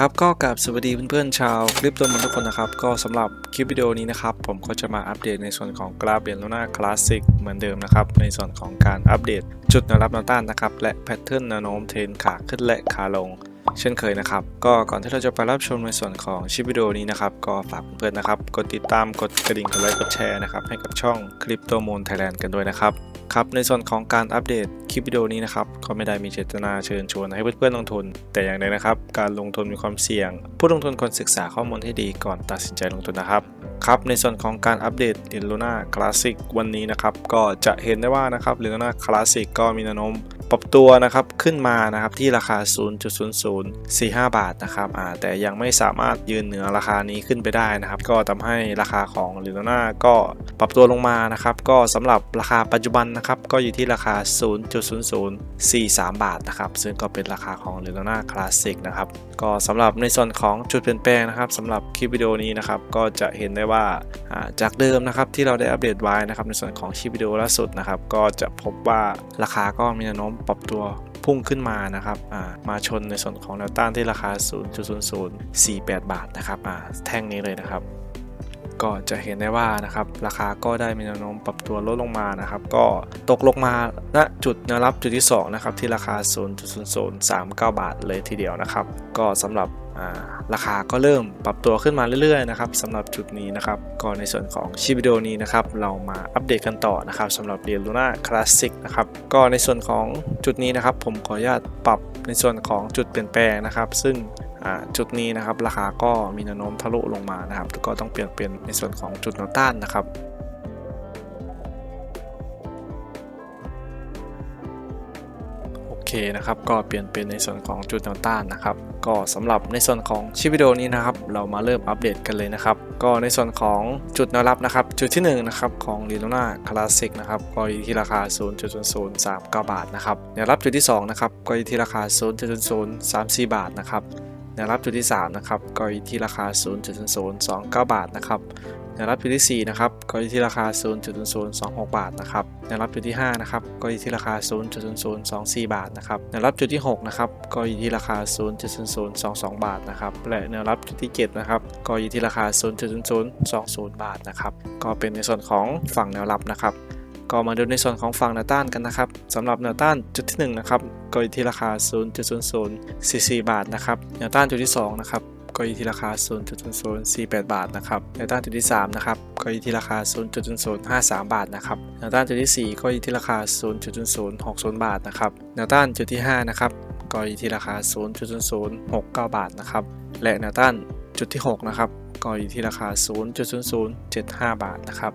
ครับก็กลับสวัสดีเพื่อนๆชาวคลิปตัวมันทุกคนนะครับ ก็สำหรับคลิปวิดีโอนี้นะครับ ผมก็จะมาอัปเดตในส่วนของกราฟเบลโลนาคลาสสิกเหมือนเดิมนะครับ ในส่วนของการอัปเดตจุดแนวรับแนวต้านนะครับ และแพทเทิร์นแนวโน้มเทรนขาขึ้นและขาลง เช่นเคยนะครับ ก็ก่อนที่เราจะไปรับชมในส่วนของคลิปวิดีโอนี้นะครับ ก็ฝากเพื่อนๆนะครับ กดติดตามกดกระดิ่งกดไลค์กดแชร์นะครับให้กับช่องคลิปโตัวมูลไทยแลนด์กันด้วยนะครับครับในส่วนของการอัปเดตคลิปวิดีโอนี้นะครับก็ไม่ได้มีเจตนาเชิญชวนให้เพื่อนๆลงทุน แต่อย่างใดนะครับ การลงทุนมีความเสี่ยง ผู้ลงทุนควรศึกษาข้อมูลให้ดีก่อนตัดสินใจลงทุนนะครับครับในส่วนของการอัปเดตเรโ o นาคลาสสิกวันนี้นะครับก็จะเห็นได้ว่านะครับเรโ o นาคลาสสิกก็มีแนวโน้ม ปรับตัวนะครับขึ้นมานะครับที่ราคา 0.0045 บาทนะครับอ่าแต่ยังไม่สามารถยืนเหนือราคานี้ขึ้นไปได้นะครับ ก็ทำให้ราคาของเรโ o นาก็ปรับตัวลงมานะครับ ก็สำหรับราคาปัจจุบันนะครับ ก็อยู่ที่ราคา 0.0043 บาทนะครับ ซึ่งก็เป็นราคาของเรโ o นาคลาสสิกนะครับก็สำหรับในส่วนของจุดเปลี่ยนแปลงนะครับสำหรับคลิปวิดีโอนี้นะครับ ก็จะเห็นได้ว่าจากเดิมนะครับที่เราได้อัปเดตไว้นะครับในส่วนของคลิปวิดีโอล่าสุดนะครับ ก็จะพบว่าราคาก็มีแนวโน้มปรับตัวพุ่งขึ้นมานะครับมาชนในส่วนของแนวต้านที่ราคา 0.0048 บาทนะครับแท่งนี้เลยนะครับ ก็จะเห็นได้ว่านะครับราคาก็ได้มีแนวโน้มปรับตัวลดลงมานะครับ ก็ตกลงมาณจุดแนวรับจุดที่2นะครับที่ราคา 0.0039 บาทเลยทีเดียวนะครับ ก็สำหรับ ราคาก็เริ่มปรับตัวขึ้นมาเรื่อยๆนะครับสำหรับจุดนี้นะครับก็ในส่วนของชิปวิดีโอนี้นะครับเรามาอัปเดตกันต่อนะครับสำหรับเรียนลูน่าคลาสสิกนะครับก็ในส่วนของจุดนี้นะครับผมขออนุญาตปรับในส่วนของจุดเปลี่ยนแปลงนะครับ ซึ่งจุดนี้นะครับราคาก็มีแนวโน้มทะลุลงมานะครับก็ต้องเปลี่ยนเป็นในส่วนของจุดแนวต้านนะครับโอเคนะครับก็เปลี่ยนเป็นในส่วนของจุดแนวต้านนะครับ ก็สำหรับในส่วนของชิปวิดีโอนี้นะครับ เรามาเริ่มอัปเดตกันเลยนะครับ ก็ในส่วนของจุดแนวรับนะครับ จุดที่1นะครับของลีโ o นาคลาสสิกนะครับก็อยู่ที่ราคา 0.0039 บาทนะครับแนวรับจุดที่2นะครับก็อยู่ที่ราคา 0.0034 บาทนะครับแนวรับจุดที่3นะครับก็อยู่ที่ราคา 0.0029 บาทนะครับ แนวรับจุดที่ 4 นะครับ ก็อยู่ที่ราคา 0.0026 บาทนะครับ แนวรับจุดที่ 5 นะครับ ก็อยู่ที่ราคา 0.0024 บาทนะครับ แนวรับจุดที่ 6 นะครับ ก็อยู่ที่ราคา 0.0022 บาทนะครับ และแนวรับจุดที่ 7 นะครับ ก็อยู่ที่ราคา 0.0020 บาทนะครับ ก็เป็นในส่วนของฝั่งแนวรับนะครับก็มาดูในส่วนของฝั่งแนวต้านกันนะครับสำหรับแนวต้านจุดที่1นะครับก็อยู่ที่ราคา 0.0044 บาทนะครับแนวต้านจุดที่2นะครับ ก็อยู่ที่ราคา 0.0048 บาทนะครับแนวต้านจุดที่ 3 นะครับ ก็อยู่ที่ราคา 0.0053 บาทนะครับแนวต้านจุดที่ 4 ก็อยู่ที่ราคา 0.0060 บาทนะครับแนวต้านจุดที่ 5 นะครับ ก็อยู่ที่ราคา 0.0069 บาทนะครับ และแนวต้านจุดที่ 6 นะครับก็อยู่ที่ราคา 0.0075 บาทนะครับ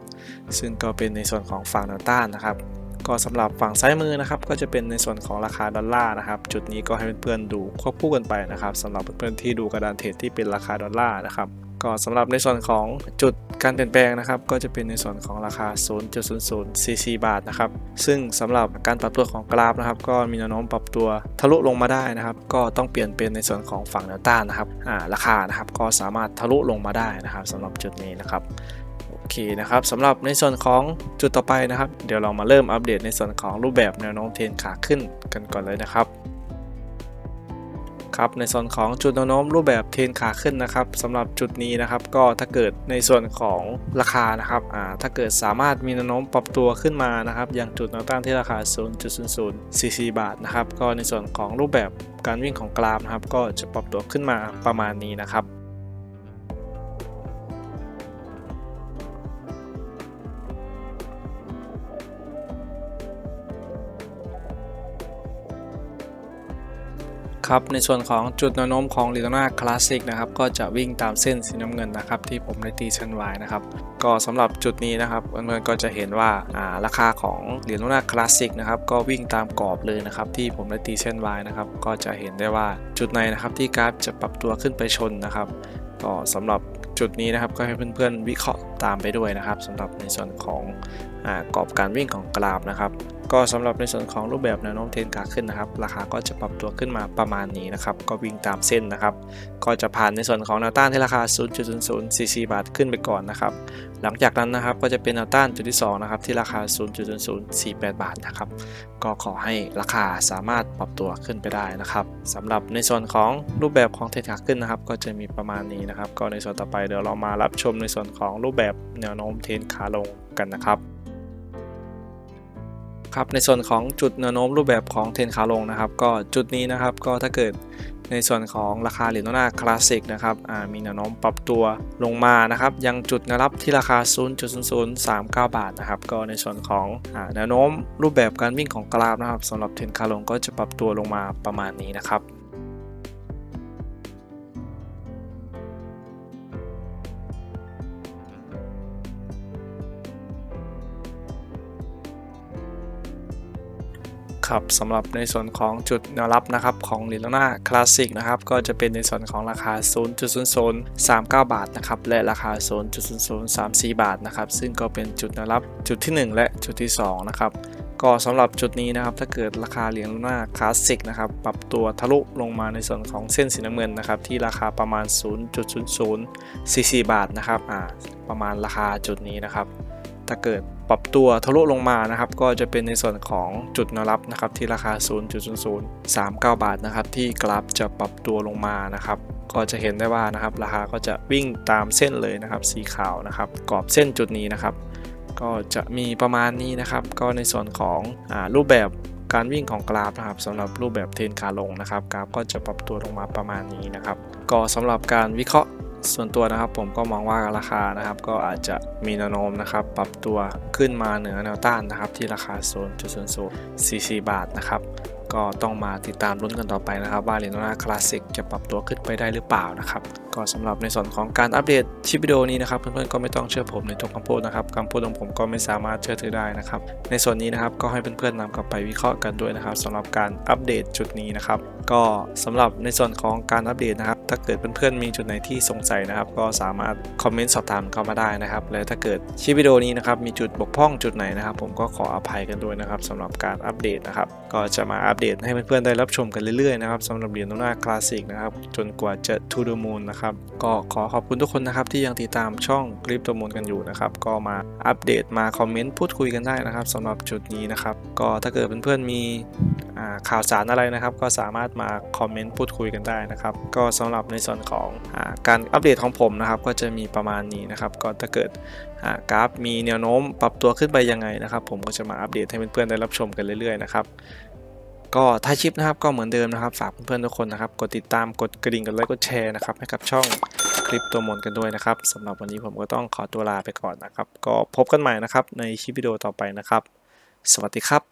ซึ่งก็เป็นในส่วนของฝั่งแนวต้านนะครับ ก็สำหรับฝั่งซ้ายมือนะครับก็จะเป็นในส่วนของราคาดอลลาร์นะครับจุดนี้ก็ให้เพื่อนๆดูควบคู่กันไปนะครับสำหรับเพื่อนๆที่ดูกระดานเทรดที่เป็นราคาดอลลาร์นะครับก็สำหรับในส่วนของจุดการเปลี่ยนแปลงนะครับ ก็จะเป็นในส่วนของราคา 0.0044 บาทนะครับ ซึ่งสำหรับการปรับตัวของกราฟนะครับ ก็มีแนวโน้มปรับตัวทะลุลงมาได้นะครับ ก็ต้องเปลี่ยนเป็นในส่วนของฝั่งแนวต้านนะครับราคานะครับก็สามารถทะลุลงมาได้นะครับสำหรับจุดนี้นะครับ เคนะครับสำหรับในส่วนของจุดต่อไปนะครับ เดี๋ยวเรามาเริ่มอัปเดตในส่วนของรูปแบบแนวโน้มเทรนขาขึ้นกันก่อนเลยนะครับครับในส่วนของจุดแนวโน้มรูปแบบเทรนขาขึ้นนะครับสำหรับจุดนี้นะครับก็ถ้าเกิดในส่วนของราคานะครับอ่าถ้าเกิดสามารถมีแนวโน้มปรับตัวขึ้นมานะครับ อย่างจุดแนวต้านที่ราคา 0.0044 บาทนะครับก็ในส่วนของรูปแบบการวิ่งของกราฟนะครับก็จะปรับตัวขึ้นมาประมาณนี้นะครับ ครับในส่วนของจุดโน้มของลีโ o นาคลาสสิกนะครับก็จะวิ่งตามเส้นสีน้ำเงินนะครับที่ผมได้ตีเส้นไว้นะครับก็สำหรับจุดนี้นะครับเพื่อนๆก็จะเห็นว่าราคาของลีโ o นาคลาสสิกนะครับก็วิ่งตามกรอบเลยนะครับที่ผมได้ตีเส้นไว้นะครับก็จะเห็นได้ว่าจุดไหนนะครับที่กราฟจะปรับตัวขึ้นไปชนนะครับก็สำหรับ จุดนี้นะครับก็ให้เพื่อนๆวิเคราะห์ตามไปด้วยนะครับสำหรับในส่วนของอกรอบการวิ่งของกราฟนะครับก็สำหรับในส่วนของรูปแบบแนวโน้มเทรนขาขึ้นนะครับ ราคาก็จะปรับตัวขึ้นมาประมาณนี้นะครับ ก็วิ่งตามเส้นนะครับ ก็จะผ่านในส่วนของแนวต้านที่ราคา 0.0044 บาทขึ้นไปก่อนนะครับ หลังจากนั้นนะครับก็จะเป็นแนวต้านจุดที่2นะครับที่ราคา 0.0048 บาทนะครับ ก็ขอให้ราคาสามารถปรับตัวขึ้นไปได้นะครับสำหรับในส่วนของรูปแบบของเทรนขาขึ้นนะครับ ก็จะมีประมาณนี้นะครับ ก็ในส่วนต่อไปเดี๋ยวเรามารับชมในส่วนของรูปแบบแนวโน้มเทรนขาลงกันนะครับครับในส่วนของจุดแนวโน้มรูปแบบของเทรนขาลงนะครับ ก็จุดนี้นะครับก็ถ้าเกิดในส่วนของราคาเหรียญหน้าคลาสสิกนะครับมีแนวโน้มปรับตัวลงมานะครับยังจุดแนวรับที่ราคา 0.0039 บาทนะครับก็ในส่วนของอแนวโน้มรูปแบบการวิ่งของกราฟนะครับสำหรับเทรนขาลงก็จะปรับตัวลงมาประมาณนี้นะครับ ครับสำหรับในส่วนของจุดแนวรับนะครับของลิลนาคลาสสิกนะครับก็จะเป็นในส่วนของราคา 0.0039 บาทนะครับและราคา 0.0034 บาทนะครับซึ่งก็เป็นจุดแนวรับจุดที่ 1 และจุดที่2นะครับก็สำหรับจุดนี้นะครับถ้าเกิดราคาเหรียญลูน่าคลาสสิกนะครับปรับตัวทะลุลงมาในส่วนของเส้นสีน้ำเงินนะครับที่ราคาประมาณ 0.0044 บาทนะครับอ่าประมาณราคาจุดนี้นะครับถ้าเกิด ปรับตัวทะลุลงมานะครับ ก็จะเป็นในส่วนของจุดแนวรับนะครับที่ราคา 0.0039 บาทนะครับ ที่กราฟจะปรับตัวลงมานะครับ ก็จะเห็นได้ว่านะครับ ราคาก็จะวิ่งตามเส้นเลยนะครับ สีขาวนะครับกรอบเส้นจุดนี้นะครับ ก็จะมีประมาณนี้นะครับ ก็ในส่วนของอรูปแบบการวิ่งของกราฟนะครับสำหรับรูปแบบเทรนขาลงนะครับ กราฟก็จะปรับตัวลงมาประมาณนี้นะครับ ก็สำหรับการวิเคราะห์ ส่วนตัวนะครับผมก็มองว่าราคานะครับ ก็อาจจะมีแนวโน้มนะครับ ปรับตัวขึ้นมาเหนือแนวต้านนะครับ ที่ราคา 0.0044 บาทนะครับ ก็ต้องมาติดตามรุ้นกันต่อไปนะครับ ว่าเรโนนาคลาสสิกจะปรับตัวขึ้นไปได้หรือเปล่านะครับก็สำหรับในส่วนของการอัปเดตชิปวิดีโอนี้นะครับเพื่อนๆก็ไม่ต้องเชื่อผมในทุกคำพูดนะครับคำพูดของผมก็ไม่สามารถเชื่อถือได้นะครับในส่วนนี้นะครับก็ให้เพื่อนๆนำกลับไปวิเคราะห์กันด้วยนะครับสำหรับการอัปเดตจุดนี้นะครับ ก็สำหรับในส่วนของการอัปเดตนะครับ ถ้าเกิดเพื่อนๆมีจุดไหนที่สงสัยนะครับ ก็สามารถคอมเมนต์สอบถามเข้ามาได้นะครับและถ้าเกิดคลิปวิดีโอนี้นะครับมีจุดบกพร่องจุดไหนนะครับ ผมก็ขออภัยกันด้วยนะครับสำหรับการอัปเดตนะครับ ก็จะมาอัปเดตให้เพื่อนๆได้รับชมกันเรื่อยๆนะครับสำหรับเหรียญโนนาคลาสสิกนะครับจนกว่าจะ to the moon นะครับก็ขอขอบคุณทุกคนนะครับที่ยังติดตามช่องคลิปตัวมูลกันอยู่นะครับก็มาอัปเดตมาคอมเมนต์พูดคุยกันได้นะครับสำหรับจุดนี้นะครับก็ถ้าเกิดเพื่อนๆมีข่าวสารอะไรนะครับ ก็สามารถมาคอมเมนต์พูดคุยกันได้นะครับก็สำหรับในส่วนของอการอัปเดตของผมนะครับ ก็จะมีประมาณนี้นะครับ ก็ถ้าเกิดกราฟมีแนวโน้มปรับตัวขึ้นไปยังไงนะครับ ผมก็จะมาอัปเดตให้เพื่อนๆได้รับชมกันเรื่อยๆนะครับ ก็ท้าชิปนะครับก็เหมือนเดิมนะครับฝากเพื่อนๆทุกคนนะครับกดติดตามกดกระดิ่งกดไลค์กดแชร์นะครับให้กับช่องคลิปตัวมนกันด้วยนะครับสำหรับวันนี้ผมก็ต้องขอตัวลาไปก่อนนะครับ ก็พบกันใหม่นะครับในคลิปวิดีโอต่อไปนะครับ สวัสดีครับ